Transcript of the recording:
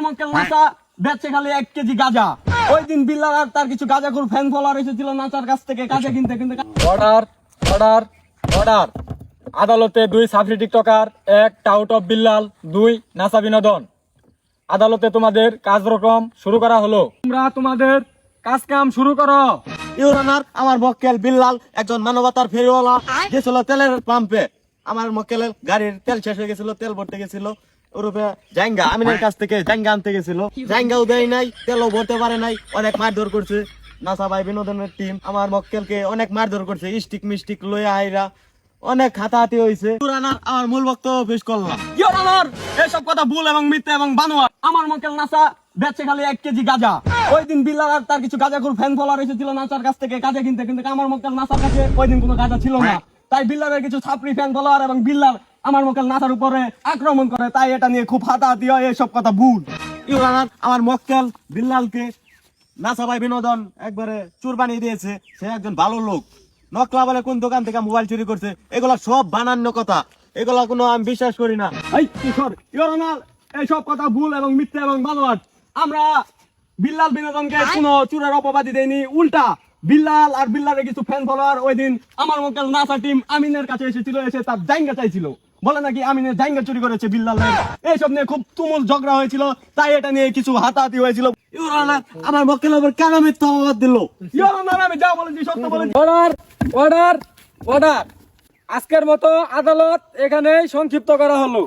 আমার বেচছে খালি এক কেজি গাঁজা। ওই দিন বিল্লাল আর তার কিছু গাঁজা খুর ফ্যান ফলোয়ার এসেছিল নাচার কাছ থেকে গাঁজা কিনতে কিনতে। অর্ডার অর্ডার অর্ডার আদালতে দুই সাফরি টিকটকার এক টাউট অফ বিল্লাল দুই নাসা বিনোদন। আদালতে তোমাদের কাজরকম শুরু করা হলো। তোমরা তোমাদের কাজ কাম শুরু করো। ইউরানার আমার মক্কেল বিল্লাল একজন মানবতার ফেরিওয়ালা গেছিল তেলের পাম্পে আমার মক্কেলের গাড়ির তেল শেষ হয়ে গেছিল তেল ভরতে গেছিল। ওরূপে জাঙ্গা আমিনের কাছ থেকে জাঙ্গা আনতে গেছিল। জাঙ্গাও দেয় নাই তেলও ভরতে পারে নাই অনেক মারধর করছে। নাসা ভাই বিনোদনের টিম আমার মক্কেলকে অনেক মারধর করছে স্টিক মিস্টিক লইয়া আইরা অনেক হাতাহাতি হয়েছে ইউরানার আমার মূল বক্তব্য পেশ করলাম। ইয়োর অনার এসব কথা ভুল এবং মিথ্যা এবং বানোয়া আমার মক্কেল নাসা খালি এক কেজি গাঁজা। ওই দিন বিল্লাল আর তার কিছু গাঁজা খুর ফ্যান ফলোয়ার এসেছিল নাচার কাছ থেকে গাঁজা কিনতে কিন্তু। আমার মক্কেল নাসার কাছে ওই দিন কোনো গাঁজা ছিল না। তাই বিল্লালের কিছু ছাপরি ফ্যান ফলোয়ার এবং বিল্লাল আমার মক্কেল নাসার উপরে আক্রমণ করে তাই এটা নিয়ে খুব হাতাহাতি হয় এসব কথা ভুল। ইউরানার আমার মক্কেল বিল্লালকে নাসা ভাই বিনোদন একবারে চুর বানিয়ে দিয়েছে সে একজন ভালো লোক। নকলা বলে কোন দোকান থেকে মোবাইল চুরি করছে এগুলা সব বানান্য কথা। এগুলা কোনো আমি বিশ্বাস করি না। এই কিশোর এইসব কথা ভুল এবং মিথ্যা এবং বানোয়াট। আমরা বিল্লাল বিনোদনকে কোনো চুরের অপবাদী দেয়নি উল্টা। বিল্লাল আর বিল্লালের কিছু ফ্যান ফলোয়ার ওই দিন আমার মক্কেল নাসা টিম আমিনের কাছে এসেছিল এসে তার জাইঙ্গা চাইছিল। বলে নাকি আমি জাইঙ্গা চুরি করেছে বিল্লাল এইসব নিয়ে খুব তুমুল ঝগড়া হয়েছিল তাই এটা নিয়ে কিছু হাতাহাতি হয়েছিল। আমার মক্কেল আবার কেন আমি অপবাদ দিল? আমি যা বলেছি সত্য বলেছি। অর্ডার অর্ডার অর্ডার আজকের মতো আদালত এখানে সংক্ষিপ্ত করা হলো।